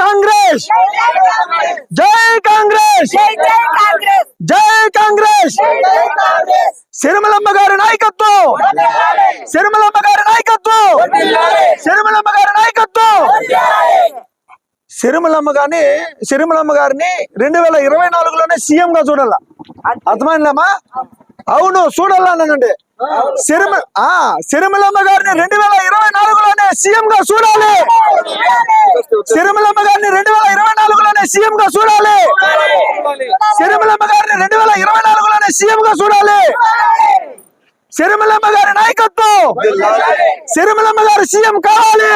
కాంగ్రెస్ జై కాంగ్రెస్ జై కాంగ్రెస్ సిరిమలమ్మ గారి నాయకత్వం సిరిమలమ్మ గారి నాయకత్వం సిరిమలమ్మ గారి నాయకత్వం సిరిమలమ్మ గారిని సిరిమలమ్మ గారిని రెండు వేల ఇరవై నాలుగులోనే సీఎం గా చూడాల అర్థమైందమ్మా అవును చూడాలనండి సిరిమ ఆ సిరిమలమ్మ గారిని రెండు వేల ఇరవై నాలుగులోనే సీఎం గా చూడాలి. సిరిమలమ్మ గారిని రెండు వేల ఇరవై నాలుగులోనే సీఎం గా చూడాలి. సిరిమలమ్మ గారిని రెండు వేల ఇరవై నాలుగులోనే సీఎం గా చూడాలి. సిరిమలమ్మ గారి నాయకత్వం. సిరిమలమ్మ గారు సీఎం కావాలి.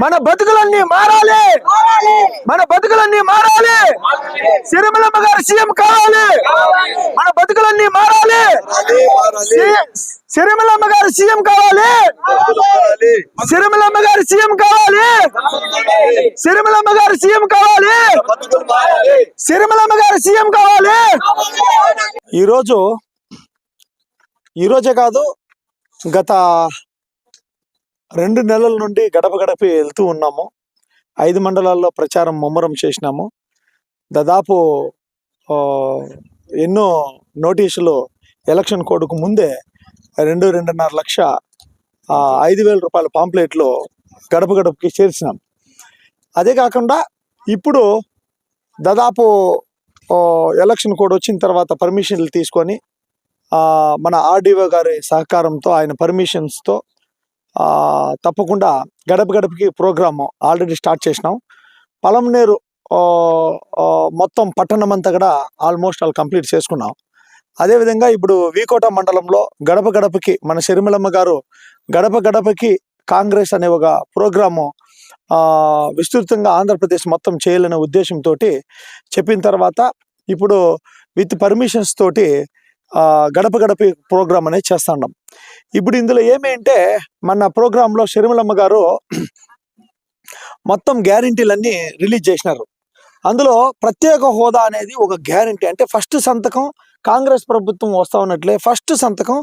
మన బతుకులన్నీ మారాలి. మన బతుకులన్నీ మారాలి. సిరిమలమ్మ గారు సీఎం కావాలి. మన బతుకులన్నీ మారాలి. సిరిమలమ్మ గారు సీఎం కావాలి. సిరిమలమ్మ గారు సీఎం కావాలి. సిరిమలమ్మ గారు సీఎం కావాలి. సిరిమలమ్మ గారు సీఎం కావాలి. ఈరోజు ఈరోజే కాదు గత రెండు నెలల నుండి గడప గడప వెళ్తూ ఉన్నాము. ఐదు మండలాల్లో ప్రచారం ముమ్మరం చేసినాము. దాదాపు ఎన్నో నోటీసులు ఎలక్షన్ కోడ్కు ముందే రెండు రెండున్నర లక్ష ఐదు వేల రూపాయల పాంప్లెట్లు గడప గడపకి చేర్చినాం. అదే కాకుండా ఇప్పుడు దాదాపు ఎలక్షన్ కోడ్ వచ్చిన తర్వాత పర్మిషన్లు తీసుకొని మన ఆర్డీఓ గారి సహకారంతో ఆయన పర్మిషన్స్తో తప్పకుండా గడప గడపకి ప్రోగ్రామ్ ఆల్రెడీ స్టార్ట్ చేసినాం. పలంనేరు మొత్తం పట్టణం అంతా కూడా ఆల్మోస్ట్ ఆల్ కంప్లీట్ చేసుకున్నాం. అదేవిధంగా ఇప్పుడు వీకోట మండలంలో గడప గడపకి మన షర్మిలమ్మ గారు గడప గడపకి కాంగ్రెస్ అనే ఒక ప్రోగ్రాము విస్తృతంగా ఆంధ్రప్రదేశ్ మొత్తం చేయాలనే ఉద్దేశంతో చెప్పిన తర్వాత ఇప్పుడు విత్ పర్మిషన్స్ తోటి గడప గడప ప్రోగ్రామ్ అనేది చేస్తున్నాం ఇప్పుడు ఇందులో ఏమేంటే మన ప్రోగ్రాంలో షర్మిలమ్మ గారు మొత్తం గ్యారంటీలన్నీ రిలీజ్ చేసినారు. అందులో ప్రత్యేక హోదా అనేది ఒక గ్యారంటీ అంటే ఫస్ట్ సంతకం కాంగ్రెస్ ప్రభుత్వం వస్తా ఉన్నట్లే ఫస్ట్ సంతకం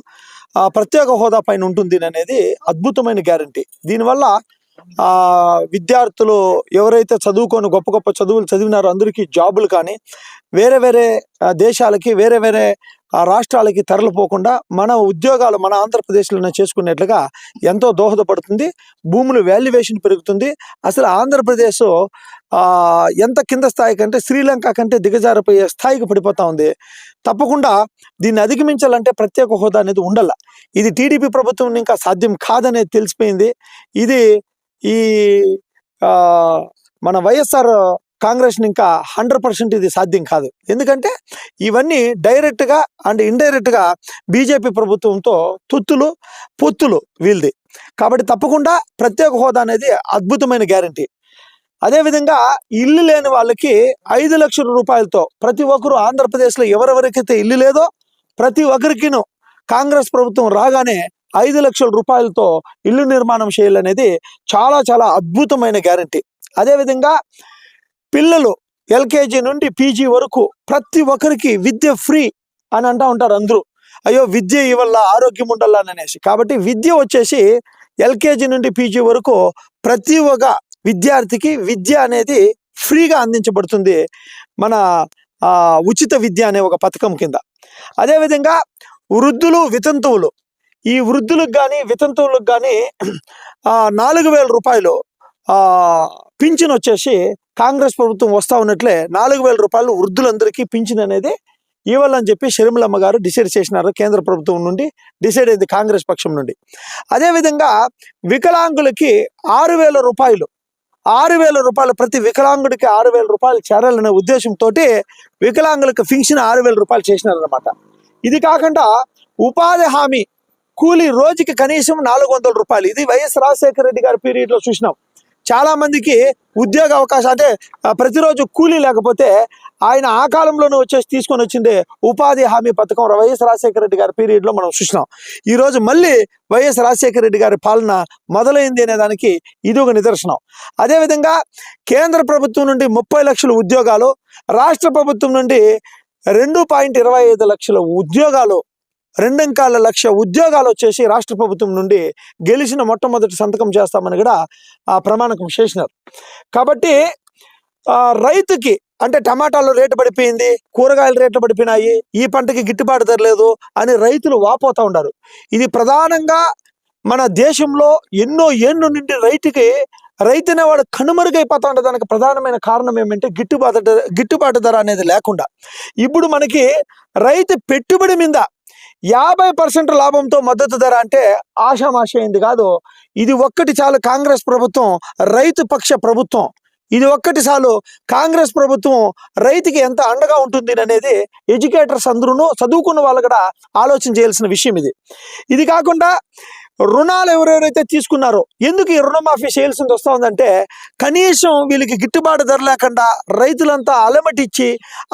ప్రత్యేక హోదా పైన ఉంటుంది అనేది అద్భుతమైన గ్యారంటీ. దీనివల్ల విద్యార్థులు ఎవరైతే చదువుకొని గొప్ప గొప్ప చదువులు చదివినారో అందరికీ జాబులు కానీ వేరే వేరే దేశాలకి వేరే వేరే ఆ రాష్ట్రాలకి తరలిపోకుండా మన ఉద్యోగాలు మన ఆంధ్రప్రదేశ్లోనే చేసుకునేట్లుగా ఎంతో దోహదపడుతుంది. భూముల వాల్యువేషన్ పెరుగుతుంది. అసలు ఆంధ్రప్రదేశ్ ఎంత కింద స్థాయి కంటే శ్రీలంక కంటే దిగజారిపోయే స్థాయికి పడిపోతా ఉంది. తప్పకుండా దీన్ని అధిగమించాలంటే ప్రత్యేక హోదా అనేది ఉండాల. ఇది టీడీపీ ప్రభుత్వం ఇంకా సాధ్యం కాదనేది తెలిసిపోయింది. ఇది ఈ మన వైఎస్ఆర్ కాంగ్రెస్ ఇంకా హండ్రెడ్ పర్సెంట్ ఇది సాధ్యం కాదు. ఎందుకంటే ఇవన్నీ డైరెక్ట్గా అండ్ ఇండైరెక్ట్గా బీజేపీ ప్రభుత్వంతో తుత్తులు పొత్తులు వీళ్ళది. కాబట్టి తప్పకుండా ప్రత్యేక హోదా అనేది అద్భుతమైన గ్యారంటీ. అదేవిధంగా ఇల్లు లేని వాళ్ళకి ఐదు లక్షల రూపాయలతో ప్రతి ఒక్కరు ఆంధ్రప్రదేశ్లో ఎవరెవరికైతే ఇల్లు లేదో ప్రతి ఒక్కరికిను కాంగ్రెస్ ప్రభుత్వం రాగానే ఐదు లక్షల రూపాయలతో ఇల్లు నిర్మాణం చేయాలనేది చాలా చాలా అద్భుతమైన గ్యారంటీ. అదేవిధంగా పిల్లలు ఎల్కేజీ నుండి పీజీ వరకు ప్రతి ఒక్కరికి విద్య ఫ్రీ అని అంటా ఉంటారు అందరూ. అయ్యో విద్య ఇవల్ల ఆరోగ్యం ఉండాలని అనేసి. కాబట్టి విద్య వచ్చేసి ఎల్కేజీ నుండి పీజీ వరకు ప్రతి ఒక్క విద్యార్థికి విద్య అనేది ఫ్రీగా అందించబడుతుంది మన ఉచిత విద్య అనే ఒక పథకం కింద. అదేవిధంగా వృద్ధులు వితంతువులు. ఈ వృద్ధులకు కానీ వితంతువులకు కానీ నాలుగు వేల రూపాయలు పింఛన్ వచ్చేసి కాంగ్రెస్ ప్రభుత్వం వస్తా ఉన్నట్లే నాలుగు వేల రూపాయలు వృద్ధులందరికీ పింఛన్ అనేది ఇవ్వాలని చెప్పి షర్మిలమ్మ గారు డిసైడ్ చేసినారు కేంద్ర ప్రభుత్వం నుండి. డిసైడ్ అయింది కాంగ్రెస్ పక్షం నుండి. అదేవిధంగా వికలాంగులకి ఆరు వేల రూపాయలు ఆరు వేల రూపాయలు ప్రతి వికలాంగుడికి ఆరు వేల రూపాయలు చేరాలనే ఉద్దేశంతో వికలాంగులకు ఫింక్షన్ ఆరు వేల రూపాయలు చేసినారనమాట ఇది కాకుండా ఉపాధి హామీ కూలీ రోజుకి కనీసం నాలుగు వందల రూపాయలు. ఇది వైఎస్ రాజశేఖర రెడ్డి గారి పీరియడ్లో చూసినాం. చాలా మందికి ఉద్యోగ అవకాశం అంటే ప్రతిరోజు కూలీ లేకపోతే ఆయన ఆ కాలంలోనే వచ్చేసి తీసుకొని వచ్చింది ఉపాధి హామీ పథకం వైఎస్ రాజశేఖర రెడ్డి గారి పీరియడ్లో మనం చూసినాం. ఈ రోజు మళ్ళీ వైఎస్ రాజశేఖర రెడ్డి గారి పాలన మొదలైంది అనే దానికి ఇది ఒక నిదర్శనం. అదేవిధంగా కేంద్ర ప్రభుత్వం నుండి ముప్పై లక్షల ఉద్యోగాలు రాష్ట్ర ప్రభుత్వం నుండి రెండు పాయింట్ ఇరవై ఐదు లక్షల ఉద్యోగాలు రెండంకాల లక్ష ఉద్యోగాలు వచ్చేసి రాష్ట్ర ప్రభుత్వం నుండి గెలిచిన మొట్టమొదటి సంతకం చేస్తామని కూడా ఆ ప్రమాణకం చేసినారు. కాబట్టి రైతుకి అంటే టమాటాలు రేటు పడిపోయింది కూరగాయల రేట్లు పడిపోయినాయి ఈ పంటకి గిట్టుబాటు ధర లేదు అని రైతులు వాపోతూ ఉన్నారు. ఇది ప్రధానంగా మన దేశంలో ఎన్నో ఏళ్ళు నుండి రైతుకి రైతునే వాడు కనుమరుగైపోతా ఉండే దానికి ప్రధానమైన కారణం ఏమంటే గిట్టుబాటు గిట్టుబాటు ధర అనేది లేకుండా. ఇప్పుడు మనకి రైతు పెట్టుబడి మీద యాభై పర్సెంట్ లాభంతో మద్దతు ధర అంటే ఆషామాషైంది కాదు. ఇది ఒక్కటి చాలు కాంగ్రెస్ ప్రభుత్వం రైతు పక్ష ప్రభుత్వం. ఇది ఒక్కటి చాలు కాంగ్రెస్ ప్రభుత్వం రైతుకి ఎంత అండగా ఉంటుంది అనేది ఎడ్యుకేటర్స్ అందరూ చదువుకున్న వాళ్ళు కూడా ఆలోచన చేయాల్సిన విషయం ఇది. ఇది కాకుండా రుణాలు ఎవరెవరైతే తీసుకున్నారో ఎందుకు ఈ రుణమాఫీ చేయాల్సింది వస్తా ఉందంటే కనీసం వీళ్ళకి గిట్టుబాటు ధర లేకుండా రైతులంతా అలమటిచ్చి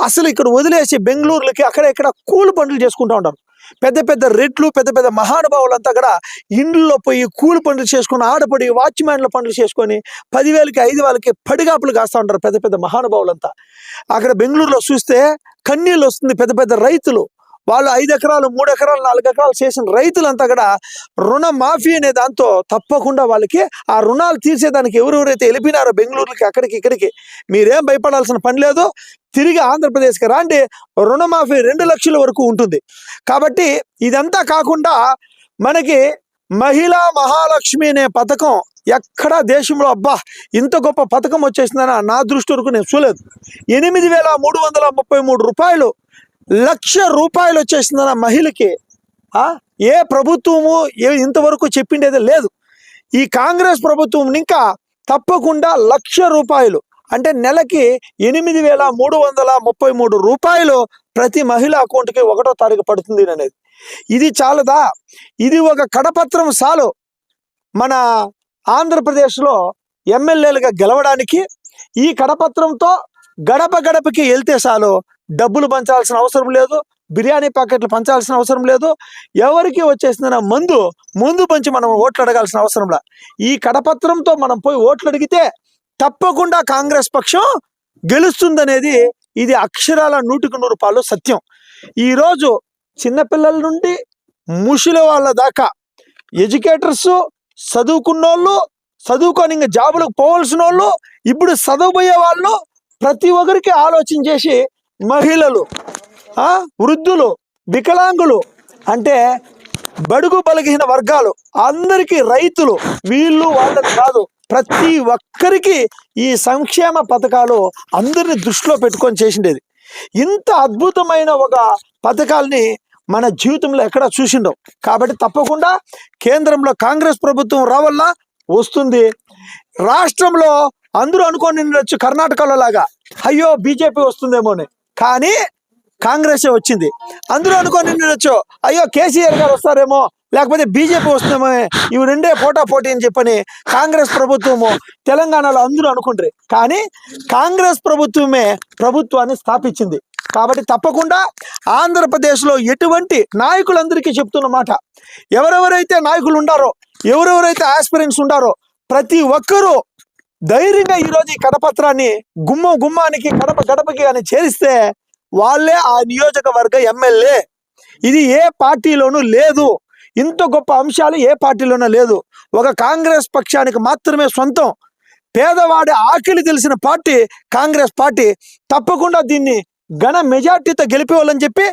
అసలు ఇక్కడ వదిలేసి బెంగళూరులకి అక్కడ ఇక్కడ కూలి పనులు చేసుకుంటూ ఉంటారు. పెద్ద పెద్ద రెట్లు పెద్ద పెద్ద మహానుభావులంతా కూడా ఇండ్లలో పోయి కూలి పనులు చేసుకుని ఆడపడి వాచ్మ్యాన్ల పనులు చేసుకొని పదివేలకి ఐదు వేలకి పడిగాపులు కాస్తూ ఉంటారు పెద్ద పెద్ద మహానుభావులంతా. అక్కడ బెంగళూరులో చూస్తే కన్నీళ్ళు వస్తుంది పెద్ద పెద్ద రైతులు. వాళ్ళు ఐదు ఎకరాలు మూడు ఎకరాలు నాలుగు ఎకరాలు చేసిన రైతులంతా కూడా రుణ మాఫీ అనే దాంతో తప్పకుండా వాళ్ళకి ఆ రుణాలు తీర్చేదానికి ఎవరెవరైతే వెళ్ళిపోయినారో బెంగళూరుకి అక్కడికి ఇక్కడికి మీరేం భయపడాల్సిన పని లేదు. తిరిగి ఆంధ్రప్రదేశ్కి రాండి. రుణమాఫీ రెండు లక్షల వరకు ఉంటుంది. కాబట్టి ఇదంతా కాకుండా మనకి మహిళా మహాలక్ష్మి అనే పథకం ఎక్కడా దేశంలో అబ్బా ఇంత గొప్ప పథకం వచ్చేసిందని నా దృష్టి వరకు నేను చూడలేదు. ఎనిమిది వేల మూడు వందల ముప్పై మూడు రూపాయలు లక్ష రూపాయలు వచ్చేసిందన్న మహిళకి ఆ, ఏ ప్రభుత్వము ఏ ఇంతవరకు చెప్పిండేది లేదు. ఈ కాంగ్రెస్ ప్రభుత్వం ఇంకా తప్పకుండా లక్ష రూపాయలు అంటే నెలకి ఎనిమిది వేల మూడు వందల ముప్పై మూడు రూపాయలు ప్రతి మహిళ అకౌంట్కి ఒకటో తారీఖు పడుతుంది అనేది. ఇది చాలదా? ఇది ఒక కడపత్రం సాలు. మన ఆంధ్రప్రదేశ్లో ఎమ్మెల్యేలుగా గెలవడానికి ఈ కడపత్రంతో గడప గడపకి వెళ్తే చాలు. డబ్బులు పంచాల్సిన అవసరం లేదు. బిర్యానీ ప్యాకెట్లు పంచాల్సిన అవసరం లేదు. ఎవరికి వచ్చేసిన మందు ముందు పంచి మనం ఓట్లు అడగాల్సిన అవసరంలా ఈ కడపత్రంతో మనం పోయి ఓట్లు అడిగితే తప్పకుండా కాంగ్రెస్ పక్షం గెలుస్తుందనేది ఇది అక్షరాల నూటికి నూరు పాలు సత్యం. ఈరోజు చిన్నపిల్లల నుండి ముషుల వాళ్ళ దాకా ఎడ్యుకేటర్స్ చదువుకున్నోళ్ళు చదువుకొని ఇంకా జాబులకు పోవాల్సిన వాళ్ళు ఇప్పుడు చదవబోయే వాళ్ళు ప్రతి ఒక్కరికి ఆలోచన చేసి మహిళలు ఆ, వృద్ధులు వికలాంగులు అంటే బడుగు బలహీన వర్గాలు అందరికీ రైతులు వీళ్ళు వాళ్ళని కాదు ప్రతి ఒక్కరికి ఈ సంక్షేమ పథకాలు అందరిని దృష్టిలో పెట్టుకొని చేసిండేది. ఇంత అద్భుతమైన ఒక పథకాల్ని మన జీవితంలో ఎక్కడ చూసిండవు. కాబట్టి తప్పకుండా కేంద్రంలో కాంగ్రెస్ ప్రభుత్వం రావల్ల వస్తుంది. రాష్ట్రంలో అందరూ అనుకొని ఉండొచ్చు కర్ణాటకలో లాగా. అయ్యో బీజేపీ వస్తుందేమో అని కానీ కాంగ్రెసే వచ్చింది. అందరూ అనుకొని ఉండొచ్చు. అయ్యో కేసీఆర్ గారు వస్తారేమో లేకపోతే బీజేపీ వస్తుందేమో ఇవి రెండే పోటా పోటీ అని చెప్పని కాంగ్రెస్ ప్రభుత్వము తెలంగాణలో అందరూ అనుకుంటారు. కానీ కాంగ్రెస్ ప్రభుత్వమే ప్రభుత్వాన్ని స్థాపించింది. కాబట్టి తప్పకుండా ఆంధ్రప్రదేశ్లో ఎటువంటి నాయకులందరికీ చెప్తున్న మాట. ఎవరెవరైతే నాయకులు ఉండారో ఎవరెవరైతే ఆస్పిరెంట్స్ ఉండారో ప్రతి ఒక్కరూ ధైర్యంగా ఈరోజు ఈ కడపత్రాన్ని గుమ్మ గుమ్మానికి గడప గడపకి అని చేరిస్తే వాళ్ళే ఆ నియోజకవర్గ ఎమ్మెల్యే. ఇది ఏ పార్టీలోనూ లేదు. ఇంత గొప్ప అంశాలు ఏ పార్టీలోనూ లేదు. ఒక కాంగ్రెస్ పక్షానికి మాత్రమే సొంతం. పేదవాడి ఆకలి తెలిసిన పార్టీ కాంగ్రెస్ పార్టీ. తప్పకుండా దీన్ని ఘన మెజార్టీతో గెలిపేవాళ్ళని చెప్పి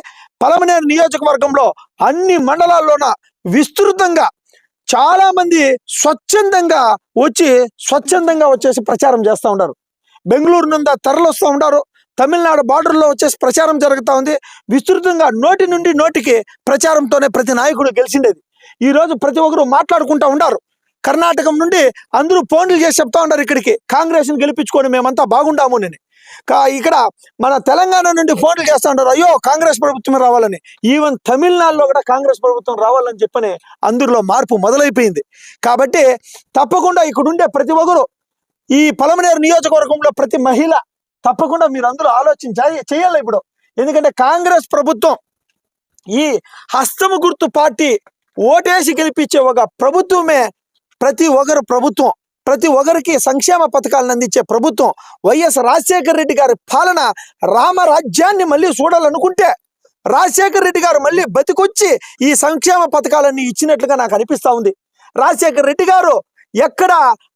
పలమనేరు నియోజకవర్గంలో అన్ని మండలాల్లోన విస్తృతంగా చాలా మంది స్వచ్ఛందంగా వచ్చి స్వచ్ఛందంగా వచ్చేసి ప్రచారం చేస్తూ ఉంటారు బెంగళూరు నుండి తరలి వస్తూ ఉంటారు తమిళనాడు బార్డర్లో వచ్చేసి ప్రచారం జరుగుతూ ఉంది. విస్తృతంగా నోటి నుండి నోటికి ప్రచారంతోనే ప్రతి నాయకుడు గెలిచిండేది. ఈ రోజు ప్రతి ఒక్కరు మాట్లాడుకుంటూ ఉండారు కర్ణాటకం నుండి అందరూ ఫోన్లు చేసి చెప్తా ఉన్నారు ఇక్కడికి. కాంగ్రెస్ని గెలిపించుకొని మేమంతా బాగుండాము అని. ఇక్కడ మన తెలంగాణ నుండి ఫోన్లు చేస్తా ఉంటారు అయ్యో కాంగ్రెస్ ప్రభుత్వం రావాలని. ఈవెన్ తమిళనాడులో కూడా కాంగ్రెస్ ప్రభుత్వం రావాలని చెప్పని అందరిలో మార్పు మొదలైపోయింది. కాబట్టి తప్పకుండా ఇక్కడ ఉండే ప్రతి ఒక్కరు ఈ పలమనేరు నియోజకవర్గంలో ప్రతి మహిళ తప్పకుండా మీరు అందరూ ఆలోచన చేయాలి ఇప్పుడు. ఎందుకంటే కాంగ్రెస్ ప్రభుత్వం ఈ హస్తము గుర్తు పార్టీ ఓటేసి గెలిపించే ఒక ప్రభుత్వమే ప్రతి ఒక్కరు ప్రభుత్వం. ప్రతి ఒక్కరికి సంక్షేమ పథకాలను అందించే ప్రభుత్వం వైఎస్ రాజశేఖర రెడ్డి గారి పాలన రామరాజ్యాన్ని మళ్ళీ చూడాలనుకుంటే రాజశేఖర రెడ్డి గారు మళ్ళీ బతికొచ్చి ఈ సంక్షేమ పథకాలన్నీ ఇచ్చినట్లుగా నాకు అనిపిస్తూ ఉంది. రాజశేఖర రెడ్డి గారు ఎక్కడ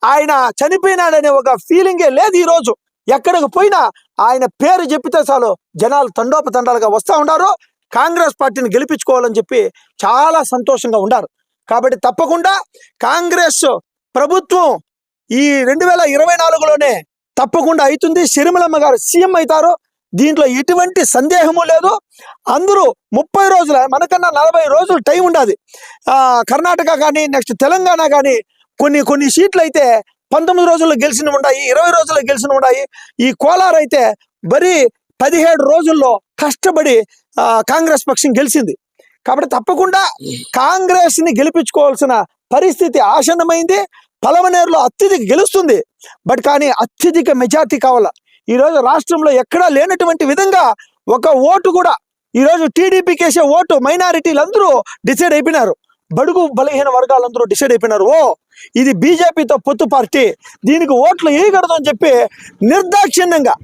ఆయన చనిపోయినాడనే ఒక ఫీలింగే లేదు ఈరోజు. ఎక్కడికి పోయినా ఆయన పేరు చెప్పితే చాలు జనాలు తండోపతండాలుగా వస్తూ ఉన్నారు కాంగ్రెస్ పార్టీని గెలిపించుకోవాలని చెప్పి చాలా సంతోషంగా ఉన్నారు కాబట్టి తప్పకుండా కాంగ్రెస్ ప్రభుత్వం ఈ రెండు వేల ఇరవై నాలుగులోనే తప్పకుండా అవుతుంది. సిరిమలమ్మ గారు సీఎం అవుతారు. దీంట్లో ఎటువంటి సందేహము లేదు. అందరూ ముప్పై రోజుల మనకన్నా నలభై రోజులు టైం ఉండదు. కర్ణాటక కానీ నెక్స్ట్ తెలంగాణ కానీ కొన్ని కొన్ని సీట్లు అయితే పంతొమ్మిది రోజుల్లో గెలిచిన ఉన్నాయి ఇరవై రోజుల్లో గెలిచిన ఉన్నాయి. ఈ కోలార్ అయితే బరీ పదిహేడు రోజుల్లో కష్టపడి కాంగ్రెస్ పక్షం గెలిచింది. కాబట్టి తప్పకుండా కాంగ్రెస్ని గెలిపించుకోవాల్సిన పరిస్థితి ఆసన్నమైంది. పలమనేరులో అత్యధిక గెలుస్తుంది. బట్ కానీ అత్యధిక మెజార్టీ కావాల? ఈరోజు రాష్ట్రంలో ఎక్కడా లేనటువంటి విధంగా ఒక ఓటు కూడా ఈరోజు టీడీపీకి వేసే ఓటు. మైనారిటీలు అందరూ డిసైడ్ అయిపోయినారు. బడుగు బలహీన వర్గాలందరూ డిసైడ్ అయిపోయినారు. ఓ ఇది బీజేపీతో పొత్తు పార్టీ. దీనికి ఓట్లు వేయకూడదు అని చెప్పి నిర్దాక్షిణ్యంగా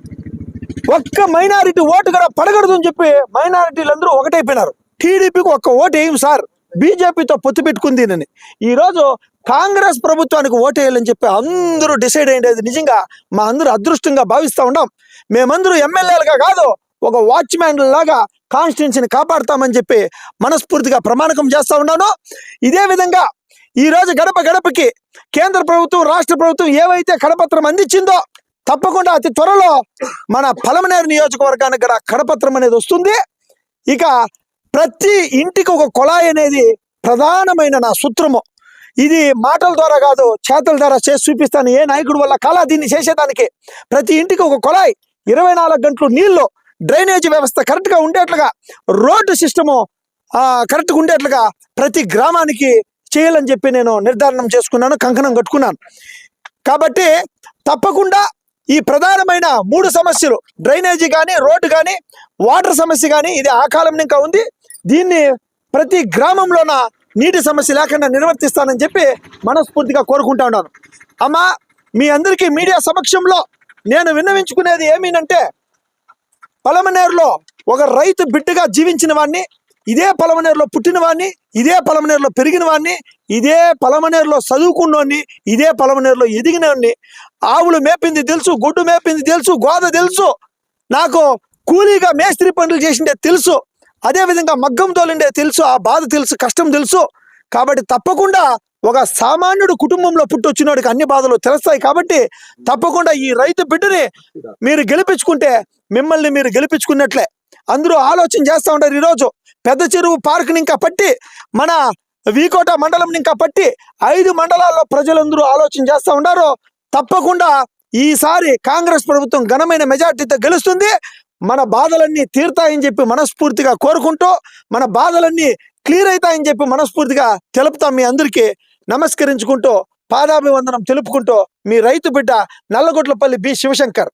ఒక్క మైనారిటీ ఓటు కూడా పడకూడదు అని చెప్పి మైనారిటీలందరూ ఒకటైపోయినారు. టీడీపీకి ఒక్క ఓటు వేయం సార్. బీజేపీతో పొత్తు పెట్టుకుంది అని ఈరోజు కాంగ్రెస్ ప్రభుత్వానికి ఓటేయాలని చెప్పి అందరూ డిసైడ్ అయ్యేది నిజంగా మా అందరూ అదృష్టంగా భావిస్తూ ఉన్నాం. మేమందరూ ఎమ్మెల్యేలుగా కాదు ఒక వాచ్మ్యాన్ లాగా కాన్స్టిట్యున్సీని కాపాడుతామని చెప్పి మనస్ఫూర్తిగా ప్రమాణకం చేస్తూ ఉన్నాను. ఇదే విధంగా ఈ రోజు గడప గడపకి కేంద్ర ప్రభుత్వం రాష్ట్ర ప్రభుత్వం ఏవైతే కడపత్రం అందించిందో తప్పకుండా అతి త్వరలో మన పలమనేరు నియోజకవర్గానికి కూడా కడపత్రం అనేది వస్తుంది. ఇక ప్రతి ఇంటికి ఒక కొళాయి అనేది ప్రధానమైన నా సూత్రము. ఇది మాటల ద్వారా కాదు చేతల ద్వారా చేసి చూపిస్తాను. ఏ నాయకుడు వల్ల కళ దీన్ని చేసేదానికి? ప్రతి ఇంటికి ఒక కొళాయి ఇరవై నాలుగు గంటలు నీళ్ళు డ్రైనేజీ వ్యవస్థ కరెక్ట్గా ఉండేట్లుగా రోడ్డు సిస్టము కరెక్ట్గా ఉండేట్లుగా ప్రతి గ్రామానికి చేయాలని చెప్పి నేను నిర్ధారణం చేసుకున్నాను కంకణం కట్టుకున్నాను. కాబట్టి తప్పకుండా ఈ ప్రధానమైన మూడు సమస్యలు డ్రైనేజీ కానీ రోడ్డు కానీ వాటర్ సమస్య కానీ ఇది ఆ కాలం ఇంకా ఉంది. దీన్ని ప్రతి గ్రామంలోన నీటి సమస్య లేకుండా నిర్వర్తిస్తానని చెప్పి మనస్ఫూర్తిగా కోరుకుంటా ఉన్నాను. అమ్మా మీ అందరికీ మీడియా సమక్షంలో నేను విన్నవించుకునేది ఏమీనంటే పలమనేరులో ఒక రైతు బిడ్డగా జీవించిన వాడిని ఇదే పలమనేరులో పుట్టిన వాడిని ఇదే పలమనేరులో పెరిగిన వాడిని ఇదే పలమనేరులో చదువుకున్నోడిని ఇదే పలమనేరులో ఎదిగినోడిని ఆవులు మేపింది తెలుసు గొడ్డు మేపింది తెలుసు గోద తెలుసు నాకు కూలీగా మేస్త్రి పనులు చేసిండే తెలుసు అదే విధంగా మగ్గం తోలిండే తెలుసు ఆ బాధ తెలుసు కష్టం తెలుసు. కాబట్టి తప్పకుండా ఒక సామాన్యుడు కుటుంబంలో పుట్టొచ్చినోడికి అన్ని బాధలు తెలుస్తాయి కాబట్టి తప్పకుండా ఈ రైతు బిడ్డని మీరు గెలిపించుకుంటే మిమ్మల్ని మీరు గెలిపించుకున్నట్లే. అందరూ ఆలోచన చేస్తూ ఉంటారు ఈరోజు. పెద్ద చెరువు పార్కుని ఇంకా పట్టి మన వీకోట మండలం ఇంకా పట్టి ఐదు మండలాల్లో ప్రజలందరూ ఆలోచన చేస్తూ ఉన్నారు. తప్పకుండా ఈసారి కాంగ్రెస్ ప్రభుత్వం ఘనమైన మెజార్టీతో గెలుస్తుంది. మన బాధలన్నీ తీరుతాయని చెప్పి మనస్ఫూర్తిగా కోరుకుంటూ మన బాధలన్నీ క్లియర్ అవుతాయని చెప్పి మనస్ఫూర్తిగా తెలుపుతాం మీ అందరికీ. నమస్కరించుకుంటూ పాదాభివందనం తెలుపుకుంటూ మీ రైతు బిడ్డ నల్లగొట్లపల్లి బి శివశంకర్.